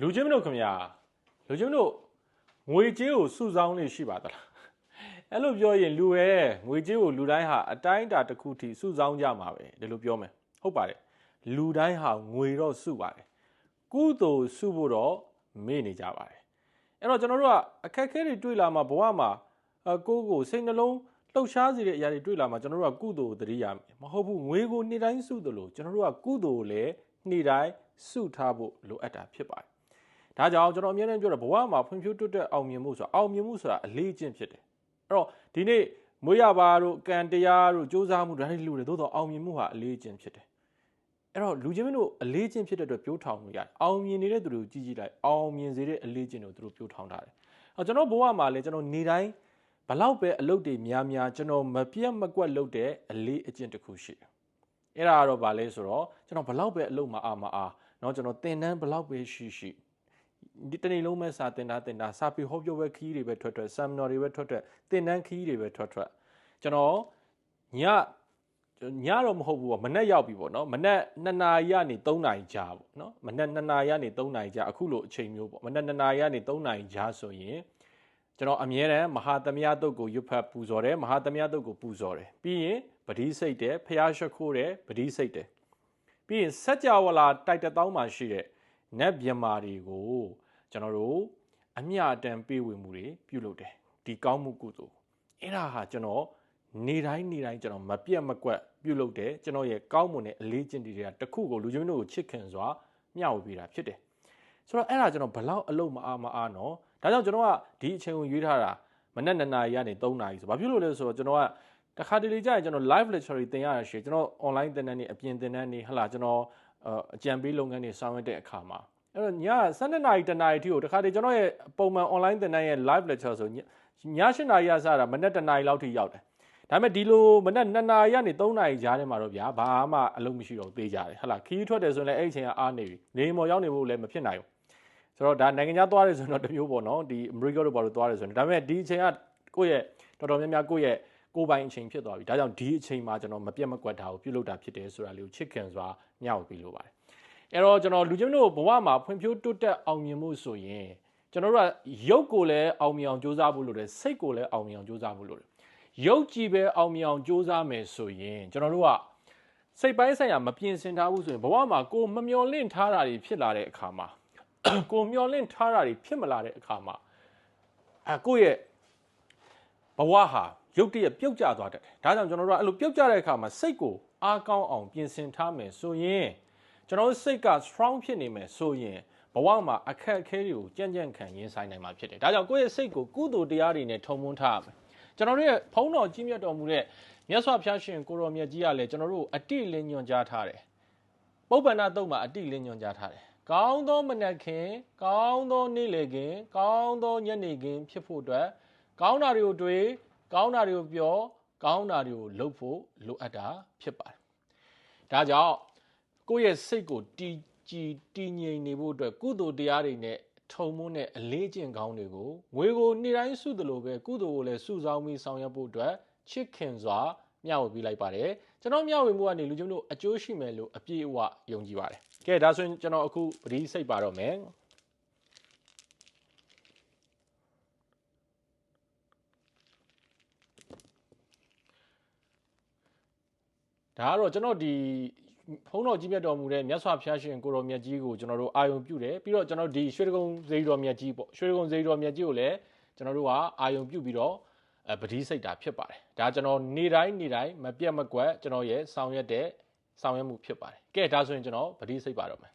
လူချင်းမတို့ခင်ဗျာလူချင်းမတို့ငွေကြေးကိုစုဆောင်းနေရှိပါသလားအဲ့လိုပြောရင်လူရဲ့ငွေကြေးကိုလူတိုင်းဟာအတိုင်းအတာတစ်ခုထိစုဆောင်းကြမှာပဲဒီလိုပြောမယ်ဟုတ်ပါတယ်လူတိုင်းဟာငွေတော့စုပါတယ်ကုသိုလ်စုဖို့တော့မေ့နေကြပါတယ်အဲ့တော့ကျွန်တော်တို့ကအခက်အခဲတွေတွေ့လာမှာဘဝမှာအကိုယ့်ကိုစိတ်နှလုံးလှုပ်ရှားစေတဲ့အရာတွေတွေ့လာမှာကျွန်တော်တို့ကကုသိုလ်ကိုသတိရမယ်မဟုတ်ဘူးငွေကိုနေ့တိုင်းစုသလိုကျွန်တော်တို့ကကုသိုလ်ကိုလည်းနေ့တိုင်းစုထားဖို့လိုအပ်တာဖြစ်ပါတယ် ဒါကြောင့်ကျွန်တော်အမြဲတမ်းပြောတယ်ဘဝမှာဖွံ့ဖြိုးတိုးတက်အောင်မြင်မှုဆိုတာအောင်မြင်မှုဆိုတာအလေးအကျင့်ဖြစ်တယ်အဲ့တော့ဒီနေ့မွေးရပါတို့ကံတရားတို့စ조사မှုဒါတွေလူတွေသို့တော့အောင်မြင်မှုဟာအလေးအကျင့်ဖြစ်တယ်အဲ့တော့လူချင်းမင်းတို့အလေးချင်းဖြစ်တဲ့အတွက်ပြိုးထောင်လို့ရတယ်အောင်မြင်နေတဲ့သူတွေကိုကြည့်ကြည့်လိုက်အောင်မြင်စေတဲ့အလေးချင်းတွေကိုသူတို့ပြိုးထောင်ထားတယ်အော်ကျွန်တော်ဘဝမှာလည်းကျွန်တော်နေတိုင်းဘလောက်ပဲအလုပ်တွေများများကျွန်တော်မပြတ်မကွက်လုပ်တဲ့အလေးအကျင့်တစ်ခုရှိတယ်အဲ့ဒါကတော့ဗာလဲဆိုတော့ကျွန်တော်ဘလောက်ပဲအလုပ်မအားမအားเนาะကျွန်တော်သင်တန်းဘလောက်ပဲရှိရှိ ဒီတနေ့လုံးမဲ့စာတင်တာတင်တာစာပေဟောပြောပွဲခီးတွေပဲထွက်ထွက် seminar တွေပဲထွက်ထွက်သင်တန်းခီးတွေပဲထွက်ထွက်ကျွန်တော်ညညတော့မဟုတ်ဘူးပေါ့မနေ့ရောက်ပြီပေါ့နော်မနေ့2နာရီကနေ3နာရီကြာပေါ့နော်မနေ့2နာရီကနေ3နာရီကြာအခုလိုအချိန်မျိုးပေါ့မနေ့2နာရီကနေ3နာရီကြာဆိုရင်ကျွန်တော်အမြဲတမ်းမဟာသမယတုတ်ကိုရွတ်ဖတ်ပူဇော်တယ်မဟာသမယတုတ်ကိုပူဇော်တယ်ပြီးရင်ပတိစိတ်တယ်ဖျားရှခိုးတယ်ပတိစိတ်တယ်ပြီးရင်စัจ java လာတိုက်တတောင်းမှရှိတဲ့နတ်မြမာတွေကို ကျွန်တော်တို့အမျှအတန်ပေးဝေမှုတွေပြုလုပ်တယ်ဒီကောင်းမှုကုသိုလ်အဲ့ဒါဟာကျွန်တော်နေတိုင်းနေတိုင်းကျွန်တော်မပြတ်မကွက်ပြုလုပ်တယ်ကျွန်တော်ရဲ့ကောင်းမွန်တဲ့အလေးကျင့်တွေကတခုကိုလူချင်းတို့ကိုချစ်ခင်စွာမျှဝေပေးတာဖြစ်တယ်ဆိုတော့အဲ့ဒါကျွန်တော်ဘလောက်အလုံးမအားမအားနော်ဒါကြောင့်ကျွန်တော်ကဒီအချိန်ကိုရွေးထားတာမနက်2နာရီကနေ3နာရီဆိုဘာဖြစ်လို့လဲဆိုတော့ကျွန်တော်ကတခါတလေကြာရင်ကျွန်တော် live lecture တွေသင်ရတာရှိကျွန်တော် online သင်တန်းတွေအပြင်သင်တန်းတွေဟလာကျွန်တော်အကြံပေးလုပ်ငန်းတွေဆောင်ရွက်တဲ့အခါမှာ အဲ့တော့ည12နာရီတနာရီထိကိုတခါတလေကျွန်တော်ရဲ့ပုံမှန် online သင်တန်းရဲ့ live lecture ဆိုည8နာရီရစတာမနက်1နာရီလောက်ထိရောက်တယ်ဒါပေမဲ့ဒီလိုမနက်2နာရီကနေ3နာရီကြားထဲမှာတော့ဗျာဘာမှအလုပ်မရှိတော့သေးကြတယ်ဟလာခီးထွက်တယ်ဆိုရင်လည်းအဲ့အချိန်ကအားနေပြီနေမော်ရောက်နေဖို့လည်းမဖြစ်နိုင်ဘူးဆိုတော့ဒါနိုင်ငံခြားသွားတယ်ဆိုတော့တမျိုးပေါ့နော်ဒီအမေရိကတို့ဘာလို့သွားတယ်ဆိုရင်ဒါပေမဲ့ဒီအချိန်ကကိုယ့်ရဲ့တော်တော်များများကိုယ့်ရဲ့ကိုယ်ပိုင်အချိန်ဖြစ်သွားပြီဒါကြောင့်ဒီအချိန်မှာကျွန်တော်မပြတ်မကွက်တာကိုပြုလုပ်တာဖြစ်တယ်ဆိုတာလေးကိုချစ်ခင်စွာမျှဝေပေးလိုပါတယ် အဲ့တော့ကျွန်တော်လူချင်းတို့ဘဝမှာဖွံ့ဖြိုးတိုးတက်အောင်မြင်မှုဆိုရင်ကျွန်တော်တို့ကရုပ်ကိုလည်းအောင်မြင်အောင်ကြိုးစားဖို့လိုတယ်စိတ်ကိုလည်းအောင်မြင်အောင်ကြိုးစားဖို့လိုတယ်ရုပ်ကြည်ပဲအောင်မြင်အောင်ကြိုးစားမယ်ဆိုရင်ကျွန်တော်တို့ကစိတ်ပိုင်းဆိုင်ရာမပြင်ဆင်ထားဘူးဆိုရင်ဘဝမှာကိုမမျော်လင့်ထားတာတွေဖြစ်လာတဲ့အခါမှာကိုမျော်လင့်ထားတာတွေဖြစ်မလာတဲ့အခါမှာအဲကိုယ့်ရဲ့ဘဝဟာရုပ်တရက်ပြုတ်ကျသွားတတ်တယ်ဒါကြောင့်ကျွန်တော်တို့ကအဲ့လိုပြုတ်ကျတဲ့အခါမှာစိတ်ကိုအားကောင်းအောင်ပြင်ဆင်ထားမယ်ဆိုရင် ကျွန်တော်တို့စိတ်က strong ဖြစ်နေမယ်ဆိုရင်ဘဝမှာအခက်အခဲတွေကိုကြံ့ကြံ့ခံရင်ဆိုင်နိုင်မှာဖြစ်တယ်ဒါကြောင့်ကိုယ့်ရဲ့စိတ်ကိုကုသိုလ်တရားတွေနဲ့ထုံမွန်းထားရမယ်ကျွန်တော်တို့ရဲ့ဖုံးတော်ကြီးမြတ်တော်မူတဲ့မြတ်စွာဘုရားရှင်ကိုရောမြတ်ကြီးကလည်းကျွန်တော်တို့အတိလင်းညွန်ကြားထားတယ်ပုပ္ပန္နတုတ်မှာအတိလင်းညွန်ကြားထားတယ်ကောင်းသောမနက်ခင်းကောင်းသောနေ့လည်ခင်းကောင်းသောညနေခင်းဖြစ်ဖို့အတွက်ကောင်းတာတွေကိုတွေးကောင်းတာတွေကိုပြော ကောင်းတာတွေကိုလုပ်ဖို့လိုအပ်တာဖြစ်ပါတယ်ဒါကြောင့် ကိုယ့်ရဲ့စိတ်ကိုတည်ကြည်တည်ငြိမ်နေဖို့အတွက်ကုသိုလ်တရားတွေနဲ့ထုံမွန်းတဲ့အလေးကျင့်ကောင်းတွေကိုငွေကိုနေ့တိုင်းစုသလိုပဲကုသိုလ်ကိုလည်းစုဆောင်းပြီးဆောင်ရွက်ဖို့အတွက်ချစ်ခင်စွာမျှဝေပေးလိုက်ပါတယ်ကျွန်တော်မျှဝေမှုကနေလူကျုံတို့အကျိုးရှိမယ်လို့အပြည့်အဝယုံကြည်ပါတယ်ကဲဒါဆိုရင်ကျွန်တော်အခုပရိစိတ်ပါတော့မယ်ဒါကတော့ကျွန်တော်ဒီ ဖုံးတော်ကြီးမြတ်တော်မူတဲ့မြတ်စွာဘုရားရှင်ကိုရောမြတ်ကြီးကိုကျွန်တော်တို့အာယုံပြုတယ်ပြီးတော့ကျွန်တော်ဒီရွှေတကုံဇေယျတော်မြတ်ကြီးပေါ့ရွှေတကုံဇေယျတော်မြတ်ကြီးကိုလည်းကျွန်တော်တို့ကအာယုံပြုပြီးတော့အဲပတိစိတ်တာဖြစ်ပါတယ်ဒါကျွန်တော်နေတိုင်းနေတိုင်းမပြတ်မကွက်ကျွန်တော်ရဲ့ဆောင်ရွက်တဲ့ဆောင်ရွက်မှုဖြစ်ပါတယ်ကဲဒါဆိုရင်ကျွန်တော်ပတိစိတ်ပါတော့မယ်